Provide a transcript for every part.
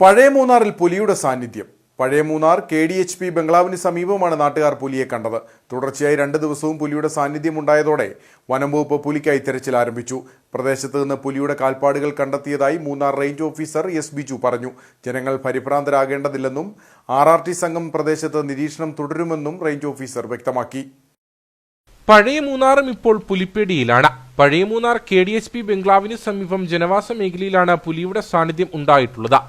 പഴയ മൂന്നാറിൽ പുലിയുടെ സാന്നിധ്യം. പഴയ Munnar K D H P ബംഗ്ലാവിന് സമീപമാണ് നാട്ടുകാർ പുലിയെ കണ്ടത്. തുടർച്ചയായി രണ്ട് ദിവസവും പുലിയുടെ സാന്നിധ്യം ഉണ്ടായതോടെ വനം വകുപ്പ് പുലിക്കായി തിരച്ചിൽ ആരംഭിച്ചു. പ്രദേശത്ത് നിന്ന് പുലിയുടെ കാൽപ്പാടുകൾ കണ്ടെത്തിയതായി Munnar range officer S Biju പറഞ്ഞു. ജനങ്ങൾ പരിഭ്രാന്തരാകേണ്ടതില്ലെന്നും ആർ ആർ ടി സംഘം പ്രദേശത്ത് നിരീക്ഷണം തുടരുമെന്നും റേഞ്ച് ഓഫീസർ വ്യക്തമാക്കി. പഴയ മൂന്നാറും ഇപ്പോൾ പുലിപ്പേടിയിലാണ്. പഴയ Munnar K D H P ബംഗ്ലാവിന് സമീപം ജനവാസ മേഖലയിലാണ് പുലിയുടെ സാന്നിധ്യം ഉണ്ടായിട്ടുള്ളത്.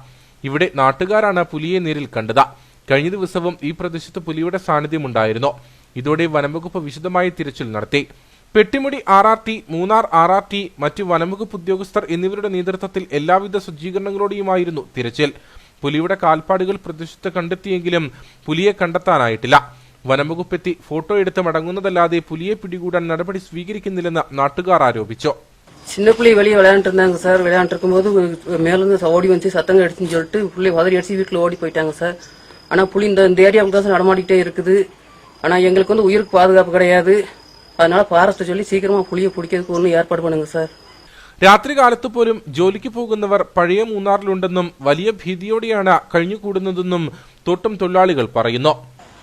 ഇവിടെ നാട്ടുകാരാണ് പുലിയെ നേരിൽ കണ്ടത്. കഴിഞ്ഞ ദിവസവും ഈ പ്രദേശത്ത് പുലിയുടെ സാന്നിധ്യം ഉണ്ടായിരുന്നു ഇതോടെ വനംവകുപ്പ് വിശദമായി തിരച്ചിൽ നടത്തി. Pettimudi R R T Munnar R R T മറ്റ് വനംവകുപ്പ് ഉദ്യോഗസ്ഥർ എന്നിവരുടെ നേതൃത്വത്തിൽ എല്ലാവിധ സജ്ജീകരണങ്ങളോടെയുമായിരുന്നു തിരച്ചിൽ. പുലിയുടെ കാൽപ്പാടുകൾ പ്രദേശത്ത് കണ്ടെത്തിയെങ്കിലും പുലിയെ കണ്ടെത്താനായിട്ടില്ല. വനംവകുപ്പെത്തി ഫോട്ടോ എടുത്ത് മടങ്ങുന്നതല്ലാതെ പുലിയെ പിടികൂടാൻ നടപടി സ്വീകരിക്കുന്നില്ലെന്ന് നാട്ടുകാർ ആരോപിച്ചു. சின்ன பிள்ளை வெளியே விளையாண்டு இருந்தாங்க சார் விளையாண்டு இருக்கும்போது மேலேருந்து ஓடி வந்து சத்தங்க அடிச்சுன்னு சொல்லிட்டு பிள்ளை உதறி அடிச்சு வீட்டில் ஓடி போயிட்டாங்க சார் ஆனால் புலி இந்த இந்த ஏரியாவுக்கு தான் சார் நடமாடிக்கிட்டே இருக்குது ஆனால் எங்களுக்கு வந்து உயிருக்கு பாதுகாப்பு கிடையாது அதனால பாரஸ்ட்டை சொல்லி சீக்கிரமா புலியை பிடிக்கிறதுக்கு ஒன்று ஏற்பாடு பண்ணுங்க சார் രാത്രി കാലത്ത് പോലും ജോലിക്ക് പോകുന്നവർ പഴയ മൂന്നാറിലുണ്ടെന്നും വലിയ ഭീതിയോടെയാണ് കഴിഞ്ഞുകൂടുന്നതെന്നും തോട്ടം തൊഴിലാളികൾ പറയുന്നു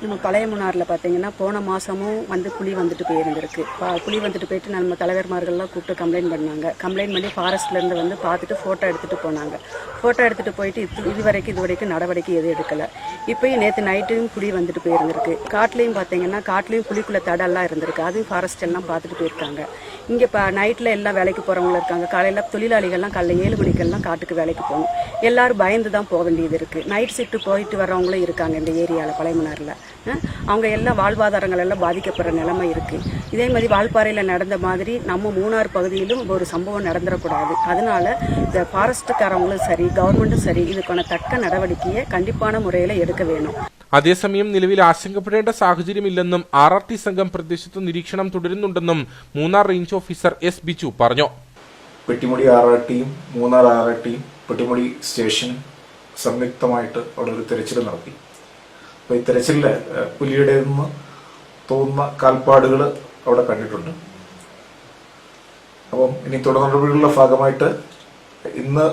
நம்ம பழைய முன்னாரில் பார்த்தீங்கன்னா போன மாதமும் வந்து புலி வந்துட்டு போயிருந்திருக்கு. பா- புலி வந்துட்டு போயிட்டு நம்ம தலைவர்மார்கள்லாம் கூப்பிட்டு கம்ப்ளைண்ட் பண்ணாங்க. கம்ப்ளைண்ட் பண்ணி ஃபாரஸ்ட்லேருந்து வந்து பார்த்துட்டு ஃபோட்டோ எடுத்துகிட்டு போனாங்க. ஃபோட்டோ எடுத்துகிட்டு போயிட்டு இது இது வரைக்கும் இது வரைக்கும் நடவடிக்கை எதுவும் எடுக்கலை. இப்போயும் நேற்று நைட்டும் புலி வந்துட்டு போயிருந்திருக்கு. காட்டுலேயும் பார்த்தீங்கன்னா காட்டுலேயும் புலிக்குள்ள தடெல்லாம் இருந்திருக்கு. அதையும் ஃபாரஸ்ட் எல்லாம் பார்த்துட்டு போயிருக்காங்க. இங்கே இப்போ நைட்டில் எல்லாம் வேலைக்கு போகிறவங்களும் இருக்காங்க. காலையில் தொழிலாளிகள்லாம் காலைல ஏழு மணிக்கெல்லாம் காட்டுக்கு வேலைக்கு போகணும். எல்லாரும் பயந்து தான் போக வேண்டியது இருக்குது நைட் ஷிஃப்ட்டு போயிட்டு வர்றவங்களும் இருக்காங்க இந்த ஏரியாவில் பழையமனாரில். அவங்க எல்லாம் வாழ்வாதாரங்கள் எல்லாம் பாதிக்கப்படுற நிலைமை இருக்குது இதே மாதிரி வால்பாறையில் நடந்த மாதிரி நம்ம மூணார் பகுதியிலும் ஒரு சம்பவம் நடந்துடக்கூடாது. அதனால இந்த ஃபாரஸ்ட்டுக்காரவங்களும் சரி கவர்மெண்ட்டும் சரி இதுக்கான தக்க நடவடிக்கையை கண்டிப்பான முறையில் எடுக்க வேணும். അതേസമയം നിലവിൽ ആശങ്കപ്പെടേണ്ട സാഹചര്യമില്ലെന്നും ആർ ആർ ടി സംഘം പ്രദേശത്ത് നിരീക്ഷണം തുടരുന്നുണ്ടെന്നും Munnar range officer S Biju പറഞ്ഞു. പെട്ടിമുടി ആർ ആർ ടിയും മൂന്നാർ ആർ ആർ ടിയും പെട്ടിമുടി സ്റ്റേഷൻ സംയുക്തമായിട്ട് അവിടെ ഒരു തിരച്ചിൽ നടത്തി. അപ്പോൾ ഈ തിരച്ചിലിൽ ഏഹ്, പുലിയുടെ നിന്ന് തോന്നുന്ന കാൽപ്പാടുകൾ അവിടെ കണ്ടിട്ടുണ്ട്. അപ്പം ഇനി തുടർ നടപടികളുടെ ഭാഗമായിട്ട് ഇന്ന്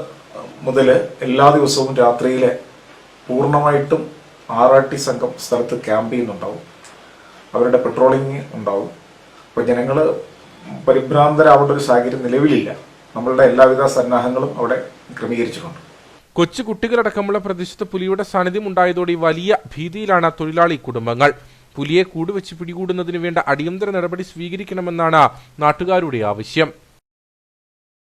മുതൽ എല്ലാ ദിവസവും രാത്രിയിലെ പൂർണമായിട്ടും ആർ ആർ ടി സംഘം സ്ഥലത്ത് ക്യാമ്പ് ചെയ്യുന്നുണ്ടാവും. അവരുടെ പെട്രോളിങ് ഉണ്ടാവും. അപ്പോൾ ജനങ്ങൾ പരിഭ്രാന്തരാവേണ്ട ഒരു സാഹചര്യം നിലവിലില്ല. നമ്മളുടെ എല്ലാവിധ സന്നാഹങ്ങളും അവിടെ ക്രമീകരിച്ചിട്ടുണ്ട്. കൊച്ചു കുട്ടികളടക്കമുള്ള പ്രദേശത്ത് പുലിയുടെ സാന്നിധ്യം ഉണ്ടായതോടെ വലിയ ഭീതിയിലാണ് തൊഴിലാളി കുടുംബങ്ങൾ. പുലിയെ കൂടുവെച്ച് പിടികൂടുന്നതിന് വേണ്ട അടിയന്തര നടപടി സ്വീകരിക്കണമെന്നാണ് നാട്ടുകാരുടെ ആവശ്യം.